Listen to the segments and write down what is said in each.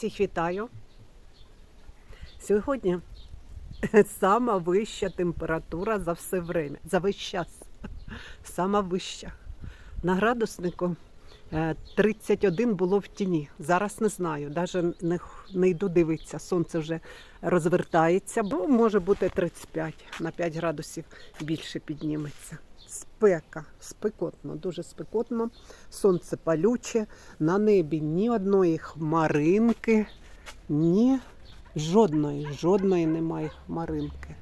Всіх вітаю. Сьогодні сама вища температура за все время, за весь час. Сама вища. На градуснику е, 31 було в тіні. Зараз не знаю, навіть не, не йду дивитися. Сонце вже розвертається, бо може бути 35 на 5 градусів більше підніметься. Спека, спекотно, дуже спекотно. Сонце палюче, на небі ні одної хмаринки, ні жодної, жодної немає хмаринки.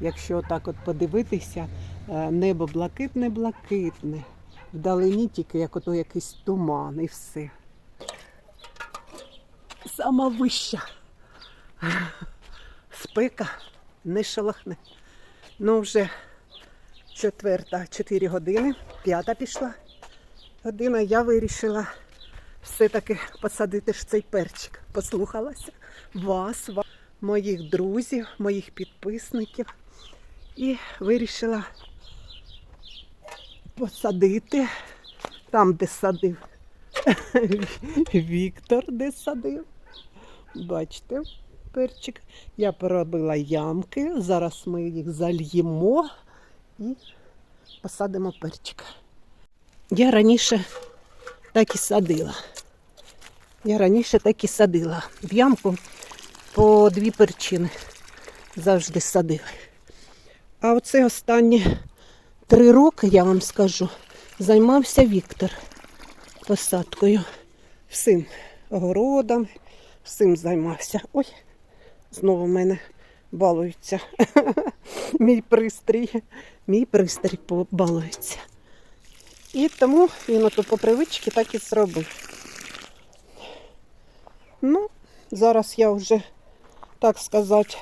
Якщо так от подивитися, е, небо блакитне-блакитне. Вдалині тільки як ото якийсь туман і все. Сама вища. Спека не шалахне. Ну, вже четверта, 4 години, п'ята пішла година, я вирішила все-таки посадити ж цей перчик. Послухалася вас, ва- моїх друзів, моїх підписників. І вирішила посадити там, де садив Віктор, де садив. Бачите, перчик. Я поробила ямки. Зараз ми їх зальємо і посадимо перчик. Я раніше так і садила. Я раніше так і садила. В ямку по дві перчини завжди садили. А оце останні три роки, я вам скажу, займався Віктор посадкою. Всім огородом, всім займався. Ой, знову в мене балується. Мій пристрій, мій пристрій балується. І тому він ото по привичці так і зробив. Ну, зараз я вже, так сказати,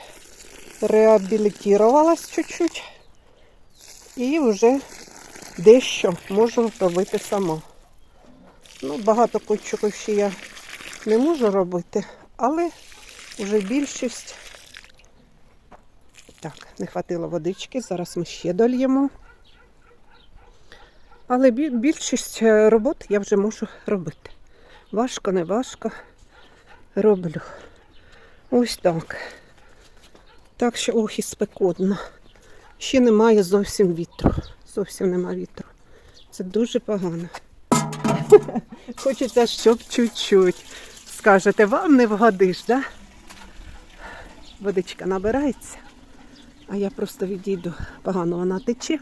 реабілітувалась чуть-чуть. І вже дещо можу робити сама. Ну, багато кучок ще я не можу робити, але вже більшість. Так, не хватило водички, зараз ми ще дольємо. Але більшість е, робот я вже можу робити. Важко, не важко роблю. Ось так. Так що ох і спекотно. Ще немає зовсім вітру. Зовсім нема вітру. Це дуже погано. Хочеться, щоб чуть-чуть. Скажете, вам не вгодиш, да? Водичка набирається, а я просто відійду. Погано вона тече.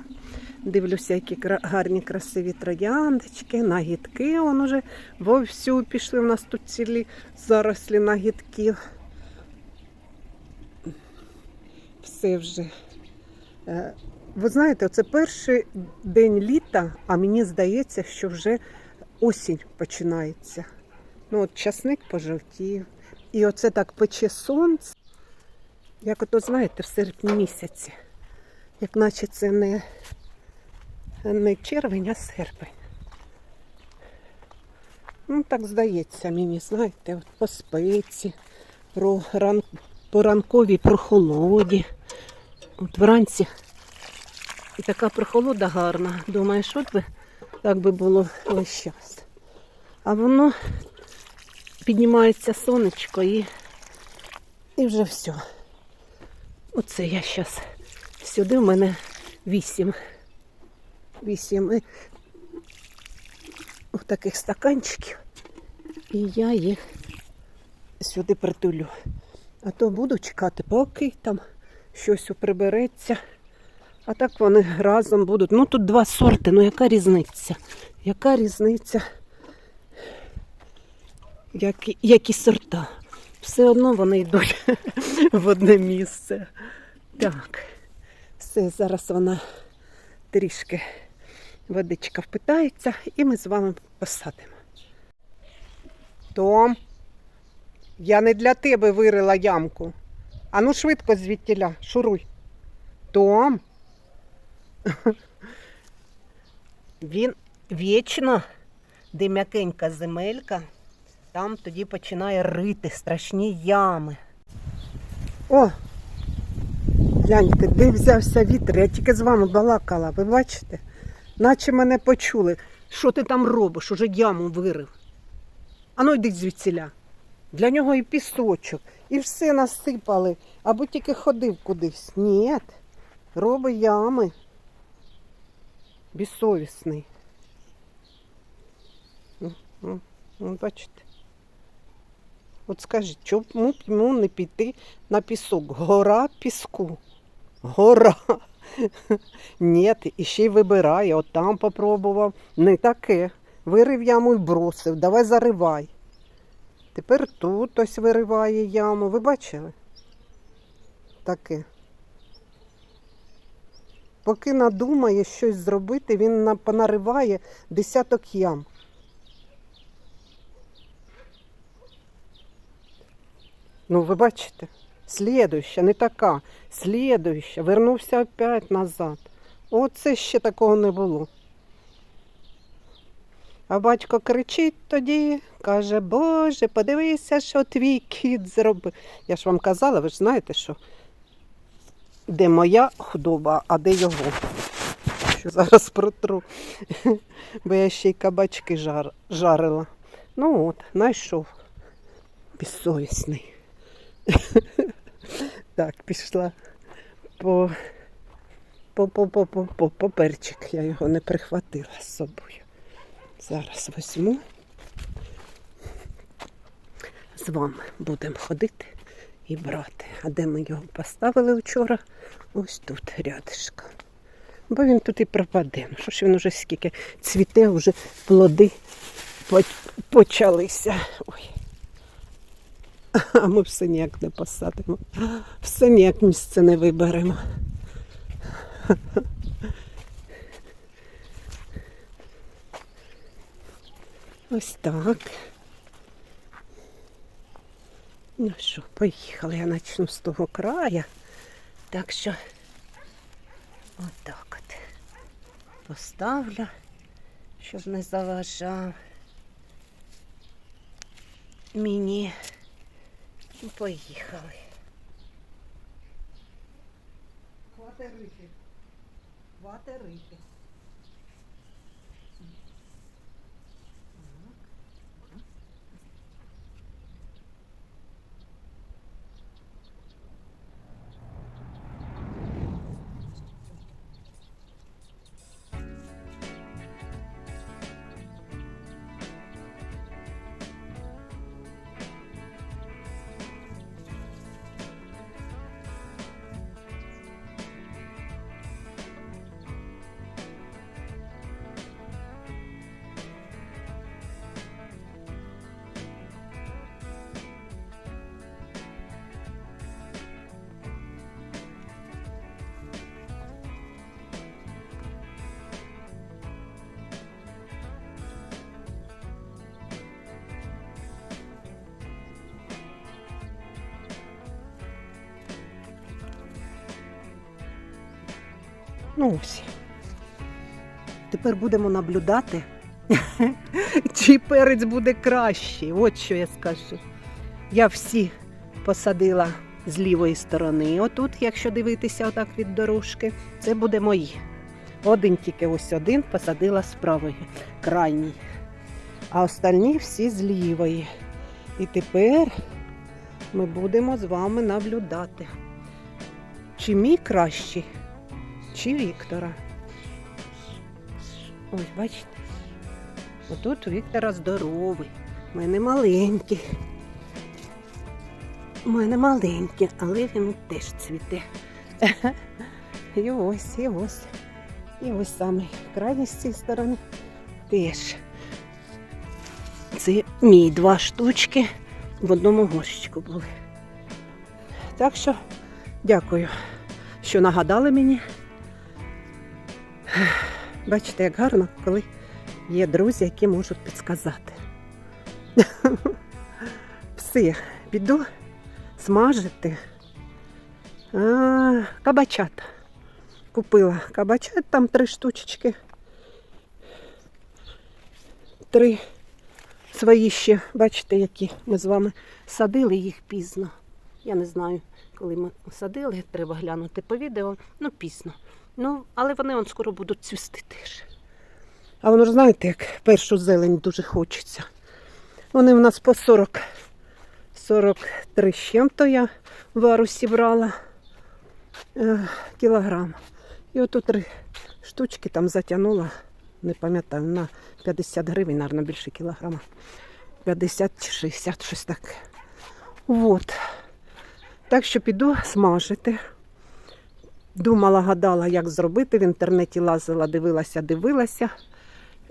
Дивлюся, які гарні красиві трояндочки, нагідки. Вон уже вовсю пішли. У нас тут цілі зарослі нагідків. Все вже. Е, Ви знаєте, це перший день літа, а мені здається, що вже осінь починається. Ну, от часник пожовтів. І оце так пече сонце. Як ото, знаєте, в серпні місяці. Як наче це не не червень, а серпень. Ну, так здається мені, знаєте, от по спеці, про ран... по ранковій прохолоді. От вранці і така прохолода гарна. Думаєш, от би так би було весь час. А воно піднімається сонечко і, і вже все. Оце я зараз сюди в мене вісім. Вісім таких стаканчиків. І я їх сюди притулю. А то буду чекати, поки там щось прибереться. А так вони разом будуть. Ну тут два сорти, ну яка різниця? Яка різниця? Які, які сорта? Все одно вони йдуть в одне місце. Так, все, зараз вона трішки водичка впитається, і ми з вами посадимо. Том, я не для тебе вирила ямку. Ану швидко звідтіля, шуруй. Том. Він вічно, де м'якенька земелька, там тоді починає рити страшні ями. О! Гляньте, де взявся вітер? Я тільки з вами балакала, ви бачите? Наче мене почули. Що ти там робиш? Уже яму вирив. Ану йди звідсіля. Для нього і пісочок, і все насипали, або тільки ходив кудись. Ні, робить ями. Безсовісний. Бачите? От скажіть, чому б йому не піти на пісок? Гора піску. Гора. Ні, і ще й вибирає, от там попробував. Не таке. Вирив яму і бросив. Давай заривай. Тепер тут ось вириває яму. Ви бачили? Таке. Поки надумає щось зробити, він понариває десяток ям. Ну, ви бачите? Слідуюча, не така. Слідуюча. Вернувся опять назад. Оце ще такого не було. А батько кричить тоді, каже, Боже, подивися, що твій кіт зробив. Я ж вам казала, ви ж знаєте, що де моя худоба, а де його. Що зараз протру. Бо я ще й кабачки жар, жарила. Ну от, знайшов. Безсовісний. Так, пішла по, по, по, по, по, по, по перчик. Я його не прихватила з собою. Зараз візьму. З вами будемо ходити і брати. А де ми його поставили вчора? Ось тут рядишком. Бо він тут і пропаде. Ну що ж він уже скільки цвіте, вже плоди почалися. Ой. А ми все ніяк не посадимо. Все ніяк місце не виберемо. Ось так. Ну що, поїхали. Я почну з того краю. Так що отак от. Поставлю, щоб не заважав мені. І поїхали. Хвати Хватерики. Ну ось. Тепер будемо наблюдати, чий перець буде кращий. От що я скажу. Я всі посадила з лівої сторони. Отут, якщо дивитися отак від дорожки, це буде мої. Один тільки ось один посадила з правої, крайній. А остальні всі з лівої. І тепер ми будемо з вами наблюдати, чи мій кращий, чи Віктора. Ось, бачите? Отут у Віктора здоровий. У мене маленький. У мене маленький, але він теж цвіте. І ось, і ось. І ось саме крайній з цієї сторони теж. Це мій два штучки в одному горщику були. Так що дякую, що нагадали мені. Бачите, як гарно, коли є друзі, які можуть підсказати. Все, піду смажити. А, кабачат. Купила кабачат, там три штучечки. Три свої ще, бачите, які ми з вами садили їх пізно. Я не знаю, коли ми садили, треба глянути по відео, ну пізно. Ну, але вони он скоро будуть цвісти теж. А воно ж знаєте, як першу зелень дуже хочеться. Вони в нас по 40 43 з чим-то я вару сібрала е, кілограм. І отут три штучки там затягнула, не пам'ятаю, на 50 гривень, мабуть, більше кілограма. 50 чи 60, щось таке. Вот. Так що піду смажити. Думала, гадала, як зробити. В інтернеті лазила, дивилася, дивилася.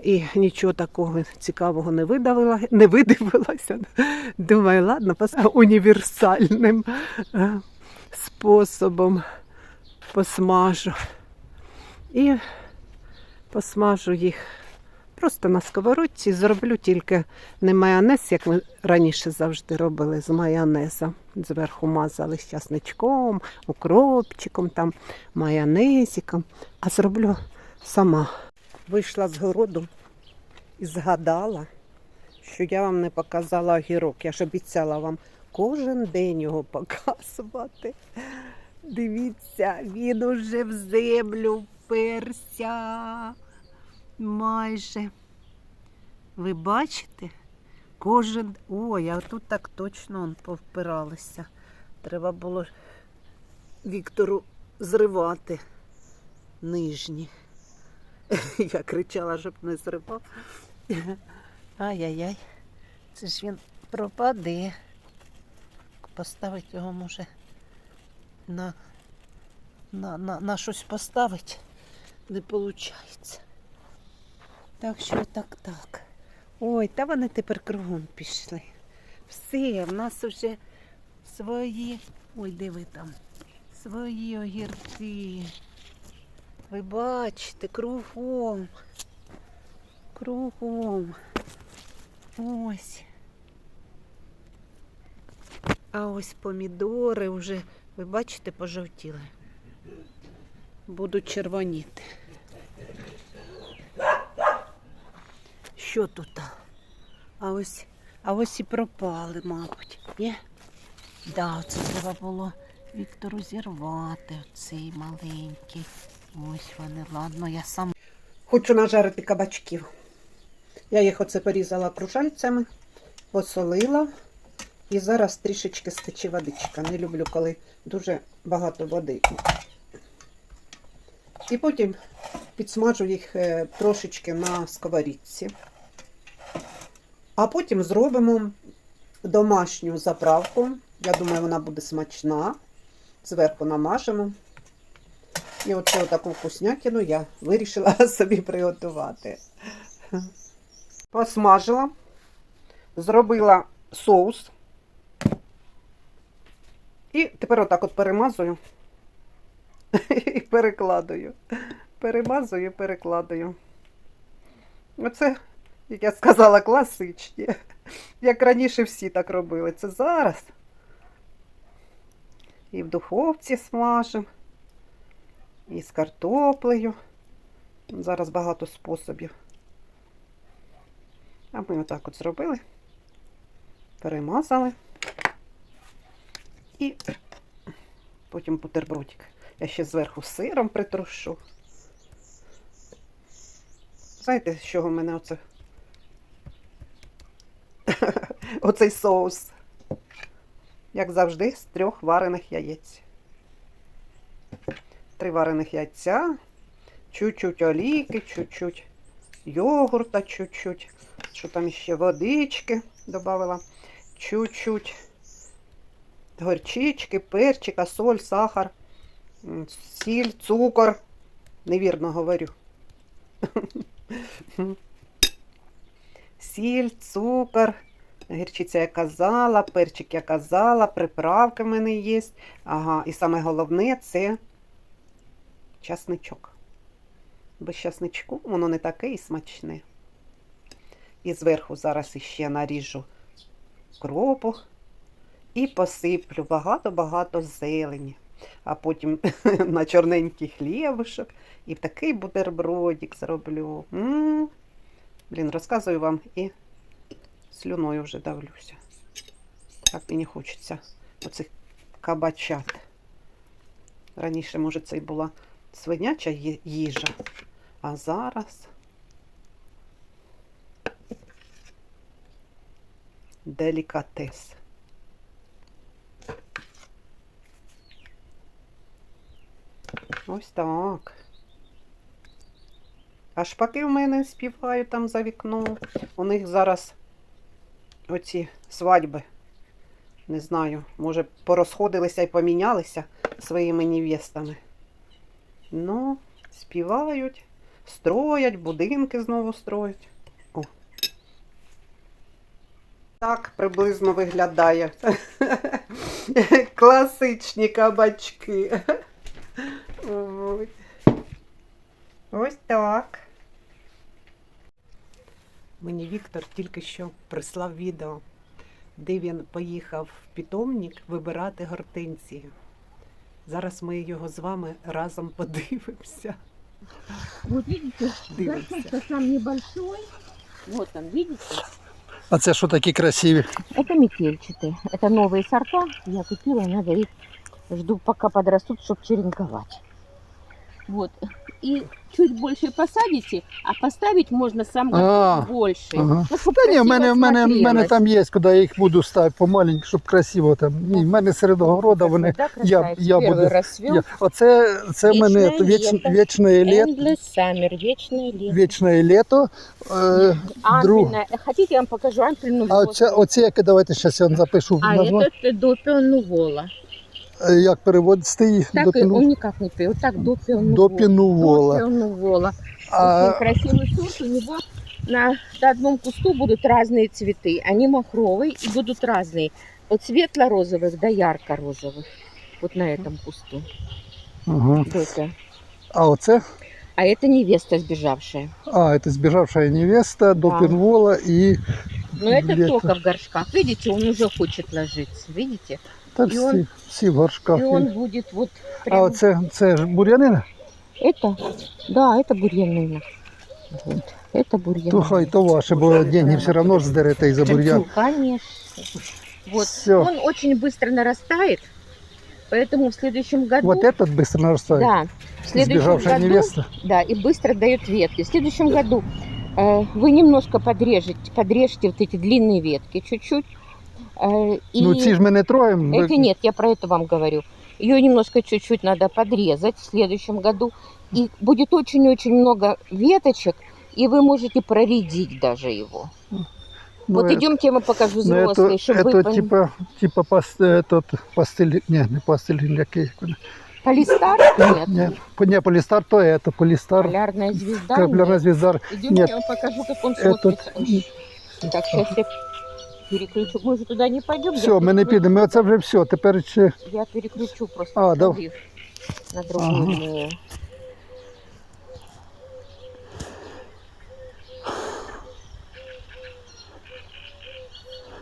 І нічого такого цікавого не видавила, не видивилася. Думаю, ладно, універсальним е, способом посмажу. І посмажу їх просто на сковородці. Зроблю тільки не майонез, як ми раніше завжди робили з майонезом. Зверху мазали з часничком, укропчиком, там, майонезиком. А зроблю сама. Вийшла з городу і згадала, що я вам не показала огірок. Я ж обіцяла вам кожен день його показувати. Дивіться, він уже в землю вперся. Майже. Ви бачите? Кожен. Ой, а тут так точно он повпиралися. Треба було Віктору зривати нижні. Я кричала, щоб не зривав. Ай-яй-яй. Це ж він пропаде. Поставить його може на, на, на, на щось поставить. Не виходить. Так що так, так. Ой, та вони тепер кругом пішли. Все, в нас вже свої. Ой, де ви там? Свої огірки. Ви бачите, кругом. Кругом. Ось. А ось помідори вже, ви бачите, пожовтіли. Будуть червоніти. Що тут? А ось, а ось і пропали, мабуть. Ні? Да, це треба було Віктору зірвати, оцей маленький. Ось вони, ладно, я сам. Хочу нажарити кабачків. Я їх оце порізала кружальцями, посолила. І зараз трішечки стече водичка. Не люблю, коли дуже багато води. І потім підсмажу їх е, трошечки на сковорідці. А потім зробимо домашню заправку. Я думаю, вона буде смачна. Зверху намажемо. І оцю таку вкуснятину я вирішила собі приготувати. Посмажила, зробила соус. І тепер отак от перемазую і перекладаю. Перемазую перекладаю. Оце, як я сказала, класичні. Як раніше всі так робили. Це зараз. І в духовці смажимо, і з картоплею. Зараз багато способів. А ми отак от зробили, перемазали. І потім бутербродик. Я ще зверху сиром притрушу. Знаєте, з чого в мене оце? Оцей соус. Як завжди, з трьох варених яєць. Три варених яйця, чуть-чуть олійки, чуть-чуть йогурта, чуть-чуть. Що там ще водички додавала, чуть-чуть горчички, перчика, соль, сахар, сіль, цукор. Невірно говорю. Сіль, цукор, гірчиця я казала, перчик я казала, приправки в мене є. Ага, і саме головне це часничок. Без часничку воно не таке і смачне. І зверху зараз іще наріжу кропу і посиплю багато-багато зелені. А потім на чорненький хлібушок і такий бутербродик зроблю. М. Блін, розказую вам і слюною вже давлюся. Так мені хочеться оцих кабачат. Раніше, може, це й була свиняча їжа, а зараз делікатес. Ось так. А шпаки в мене співають там за вікном. У них зараз оці свадьби. Не знаю, може, порозходилися і помінялися своїми невестами. Ну, співають, строять, будинки знову строять. О. Так приблизно виглядає. Класичні кабачки. Ось так. Мені Віктор тільки що прислав відео, де він поїхав в питомник вибирати гортензії. Зараз ми його з вами разом подивимося. Вот видите, Дивимся. горшок сам небольшой. Вот он, видите? А це що такі красиві? Это метельчатые. Это новые сорта. Я купила, надо их жду, пока подрастут, чтобы черенковать. Вот. И чуть больше посадите, а поставить можно сам А, горшок больше. ага. Ну, чтоб Та ні, в мене, в мене, в мене смотрелось. там є, куди я їх буду ставити помаленьку, щоб красиво там. Ні, в мене серед огорода вони. Да, я- красавец. я Первый буду- расцвел. Я, оце це в мене Вічне віч, літо. вічне літо. Endless summer, вечное лето. Вічне літо. Е, друг. Ампельная. Хотите, я вам покажу ампельную а оце, оце яке, давайте зараз я вам запишу. А назву. этот допио нувола. Е, Як переводити її? Так, До и піну? он никак не пьет. Вот так допио нувола. До пінувола. Допио нувола. А, Очень красивый сорт. У него на, на одном кусту будут разные цветы. Они махровые и будут разные. От светло-розовых до ярко-розовых. Вот на этом кусту. ага. Допио. а оце? А это невеста сбежавшая. А, це збіжавша невеста до Да. пінвола і Но это Лето. только в горшках. Видите, он уже хочет ложиться. Видите? та І всі, он- всі в горшках. И є. он будет вот А прям... оце це ж бур'янина? Это? Да, это бурьянина. Вот. Это бурьянина. То хай то ваше, бо деньги все одно ж здерете із-за бур'ян. Ну, конечно. Вот. Всё. Он очень быстро нарастает, поэтому в следующем году... Вот этот быстро нарастает. Да. В следующем Сбежавшая году... невеста. Да, и быстро дает ветки. В следующем году э, вы немножко подрежете, подрежете вот эти длинные ветки чуть-чуть. э, и... Ну ці ж ми не троємо. Эти нет, я про это вам говорю. Ее немножко чуть-чуть надо подрезать в следующем году. И будет очень-очень много веточек, и вы можете проредить даже его. Ну, вот е- идемте, я вам покажу ну, это, взрослый, чтобы вы это пон- типа, типа пас, этот, пастиль, не, не пастиль, який. Полистар? Нет. Не, не, полистар, то это, полистар, Полярная звезда? Нет. звезда. Идемте, Нет. я вам покажу, как он Этот, смотрится. Так, сейчас я переключу. Мы же туда не пойдем. я все, ми не переключу. підемо, оце вже все, тепер ще, Я переключу просто А, да. обрыв на другую Ага. линию.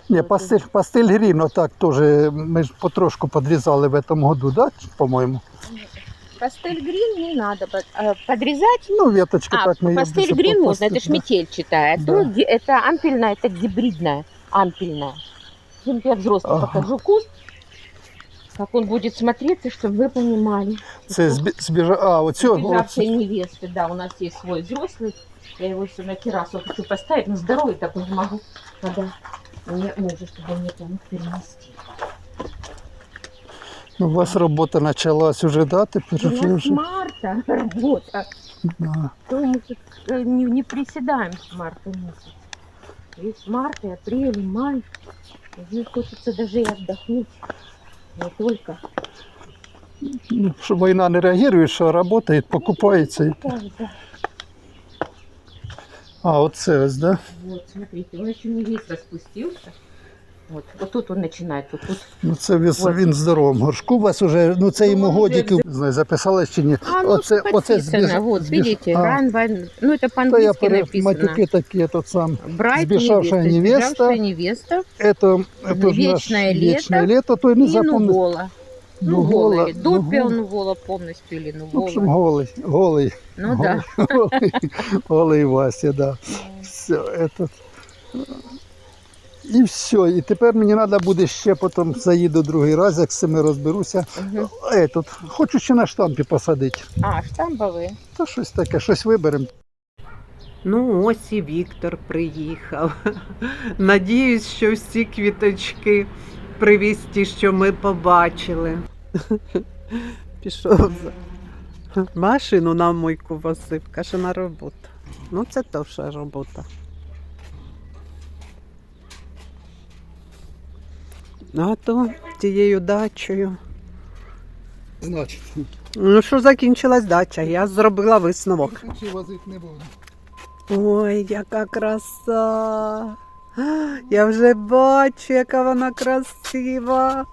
не, пастиль, пастиль грін, отак теж, ми ж потрошку подрізали в этом году, да, по-моєму? Пастель грин не надо под- а, подрезать. Ну, веточки А, так ми її пастель десь грин по- можно, это ж да. метельчатая. А Да. то ге- это ампельная, это гибридная, Ампельная. Идемте я взрослый Ага. покажу куст, как он будет смотреться, чтобы вы понимали. Це збі- збіжа... А, оце, Сбежавшие невесты, да, у нас есть свой взрослый. Я его все на террасу хочу поставить, но здоровый такой не могу. Надо мне мужу, чтобы мне помог перенести. ну, у вас робота почалась уже, да, тепер У нас вже. марта работа. Да. То мы э, не, не приседаем с марта месяца. Весь март и апрель, и май. Уже хочется даже и отдохнуть. Не только. Ну, что война не реагирует, что работает, покупается. Так, да. А, вот ось, да? Вот, смотрите, он еще не весь распустился. Вот, вот тут он начинает, вот тут. Ну це він, Ось. він в здоровому горшку. У вас уже, ну це Ну, йому вже годиків. взя- Не знаю, записали чи ні. А, ну, оце, оце подписано, збіж- вот, збіж- видите, А, ран, ван- ну это то я по-английски пере... написано. матюки такі, тот сам. Брайт Сбежавшая невеста. Сбежавшая невеста. Это, это ж наш Вечное вічне лето лето, то й не и запомнив. Нувола. Ну, гола, голые. ну, Допио гол- Нувола полностью или В общем, Нувола. голий, голий, Ну да. голий, голий Вася, да. Все, этот. І все, і тепер мені треба буде ще потім заїду другий раз, як з цими розберуся. Мгм. Этот, хочу ще на штампі посадити. А, штамповые. Та щось таке, щось виберемо. Ну, ось і Віктор приїхав. Надіюсь, що всі квіточки привіз ті, що ми побачили. Пішов за Машину на мойку возив, каже на роботу. Ну, це теж робота. А то тією дачею. Значить, Ну що закінчилась дача, я зробила висновок. возити не буду. Ой, яка краса. Я вже бачу, яка вона красива.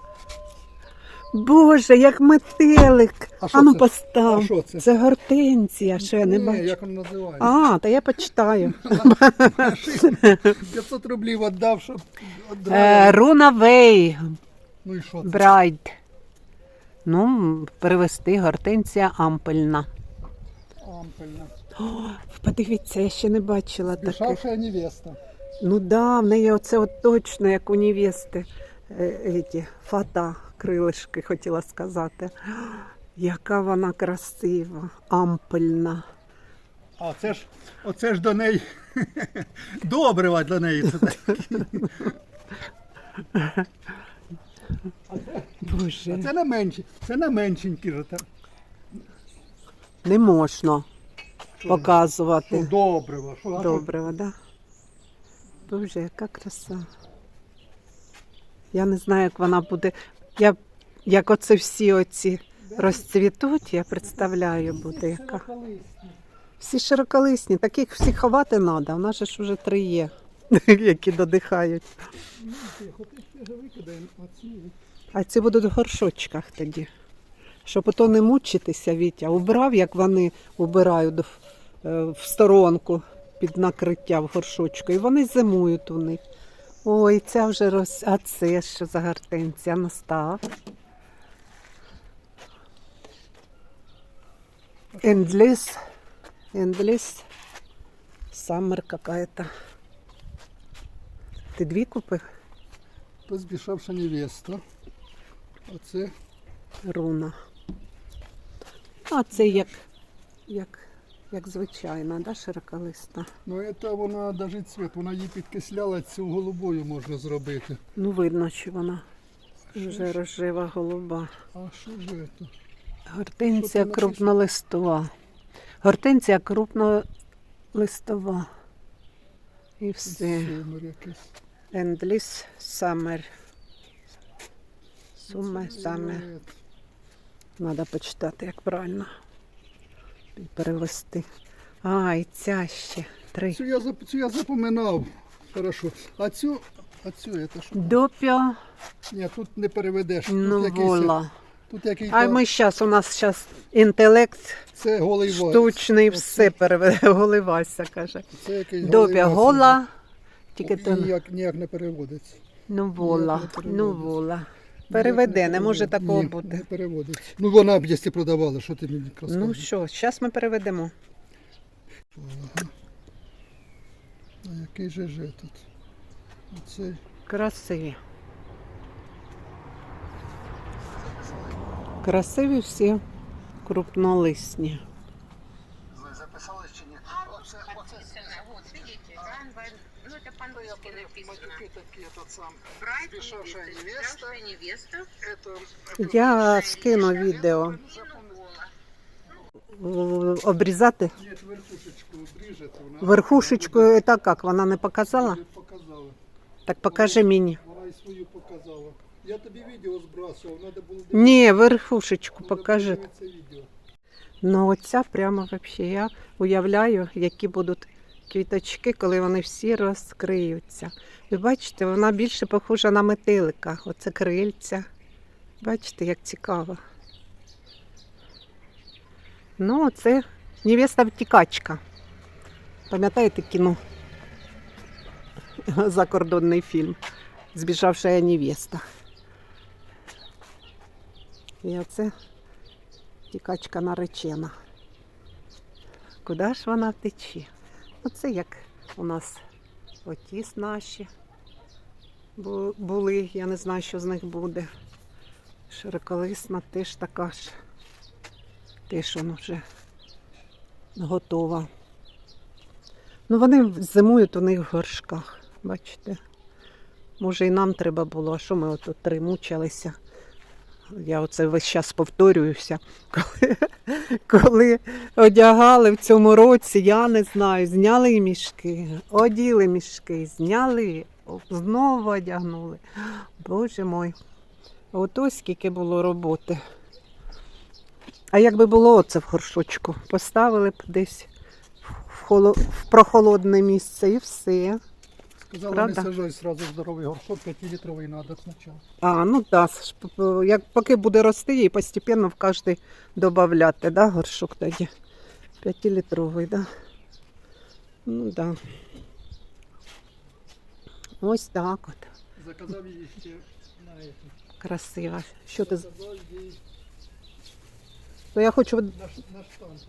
Боже, як метелик. А що Ану це? постав. А що це? Це гортензія, що я не Ні, бачу. як він називається? А, та я почитаю. 500 рублів віддав, щоб Е. Руна Вей, Ну і що це? Брайд. Ну, перевести гортензія ампельна. Ампельна. Подивіться, я ще не бачила таких. Бішавша невеста. Ну да, в неї оце от точно, як у невести, е, еті, фата, крилишки, хотіла сказати. Яка вона красива, ампельна. А це ж, оце ж до неї. Добрива для неї. Це так. Боже, А це на менші. Це на меншенькі ж. там. не можна Що? показувати. Що, Добрива. Що, а? Доброго, да? Боже, яка краса. Я не знаю, як вона буде. Я, як оце всі оці розцвітуть, я представляю, буде. Всі широколисні, таких всіх ховати треба. У нас ж уже три є, які додихають. А ці будуть в горшочках тоді. Щоб ото не мучитися, Вітя. Убрав, як вони убирають е, в сторонку під накриття в горшочку. І вони зимують у них. Ой, ця вже роз... А це що за гортензія настав. Ендліс. Ендліс. Саммер какая-то. Ти дві купив? Позбішавша невеста. Оце руна. А це як, як, як звичайна, да, широколиста. Ну, це вона навіть цвіт, вона її підкисляла, цю голубою можна зробити. Ну, видно, що вона вже рожева голуба. А що ж це? Написано? крупнолистова. Гортензія крупнолистова. І все. Ендліс Саммер. Суме, саме. Треба почитати, як правильно. І перевести. А, і ця ще. Три. Цю я, зап- цю я запоминав. Хорошо. А цю, а цю це що? Допіо Ні, тут не переведеш. Тут Ну, якийсь, тут який А ми зараз, у нас зараз інтелект це голий ва- штучний, все переведе. Голивася, каже. Це якийсь Добя голий гола, тільки І то ніяк, ніяк не переводиться. ну вола, Переведе, не може такого Ні, бути. Не переводиться. Ну вона б якщо продавала, що ти мені Ну що, зараз ми переведемо. А який же ж тут? Оцей. Красиві. Красиві всі крупнолисні. Ви записали чи ні? Оце, оце. Вот, видите, Ганвайн, ну это по-английски написано. такі, этот сам. Брайт невеста. невеста. Это, Я скину відео. Обрізати Нет, верхушечку обріжете. Верхушечку, це як, вона не показала? Показала. Так покажи мені. Вона і свою показала. Я тобі відео збрасував, треба було Ні, верхушечку покажи. відео. Ну, оця прямо вообще. Я уявляю, які будуть квіточки, коли вони всі розкриються. Ви бачите, вона більше похожа на метелика. Оце крильця. Бачите, як цікаво. Ну, це невеста втікачка. Пам'ятаєте кіно? Закордонний фільм. Збіжавша невеста. І оце Тікачка наречена. Куди ж вона втече? Оце як у нас отіс наші були. Я не знаю, що з них буде. Широколисна теж така ж. Теж воно вже готова. Ну, вони зимують у них в горшках, бачите. Може, і нам треба було, а що ми отут три мучилися. Я оце весь час повторююся. Коли, коли одягали в цьому році, я не знаю, зняли мішки, оділи мішки, зняли, знову одягнули. Боже мой, ото скільки було роботи. А якби було оце в горшочку, поставили б десь в, холо... в прохолодне місце і все. Сказали, Правда? не сажай сразу здоровий горшок, 5-літровий треба спочатку. А, ну так, да, як поки буде рости, і постепенно в кожний додати, да, горшок тоді. П'ятилітровий, да. Ну да. Ось так от. Заказав її ще на это. Красиво. Що ти Заказав її То я хочу на, ш- на штампі.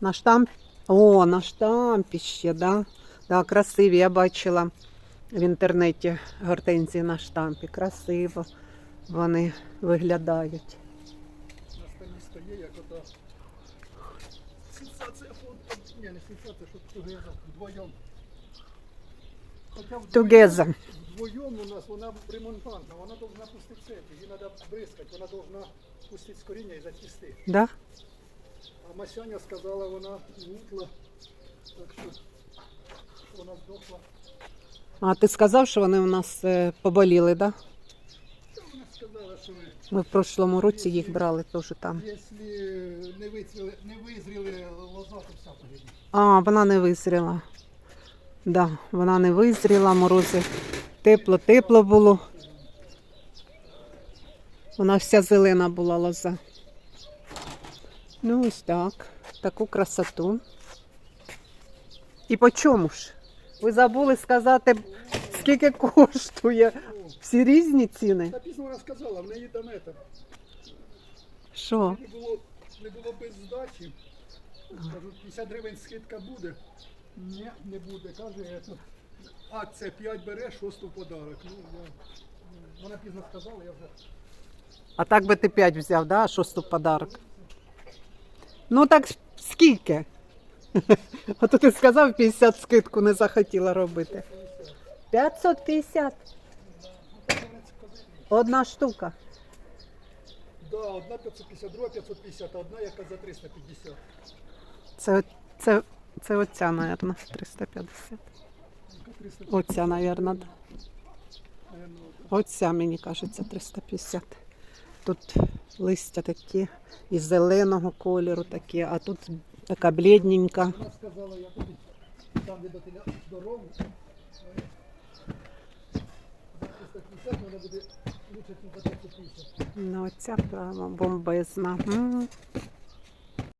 на штамп. О, на штампі ще, да? Да, красиві. Я бачила в інтернеті гортензії на штампі. Красиво вони виглядають. На столі стоїть, як ота сенсація фото. Ні, не сенсація, що тугеза вдвоєм. Вдвоєм, Together. вдвоєм у нас вона ремонтантна, вона повинна пустити цепі, її треба бризкати, вона повинна пустити з коріння і зачисти. Да? А Масяня сказала, вона гукла, так що вона здохла. А ти сказав, що вони у нас е, поболіли, да? Вона сказала, що Ми в прошлому році їх брали теж там. якщо не визріли, не визріли лоза, то вся погибне. А, вона не визріла. Да, вона не визріла, морози. Тепло, тепло було. Вона вся зелена була лоза. Ну, ось так. Таку красоту. І по чому ж? Ви забули сказати, скільки коштує? Всі різні ціни. Та пізно вона сказала, в неї там. Що? Не було, не було без здачі. Кажу, 50 гривень скидка буде. Ні, не буде. Каже, ето, акція 5 береш, 6 в подарок. Ну, я, вона пізно сказала, я вже. А так би ти 5 взяв, да? а шосту подарок. Ну так скільки? А то ти сказав 50 скидку не захотіла робити. 550. Одна штука. Да, одна 550, друга 550, а одна яка за 350. Це, це, це оця, мабуть, 350. Оця, мабуть. Оця, мені кажеться, 350. Тут листя такі і зеленого кольору такі, а тут така блідненька. Вона сказала, я тобі там де до теля дорогу. За 350 вона буде лучше, ніж за 550. Ну, оця прямо бомбезна.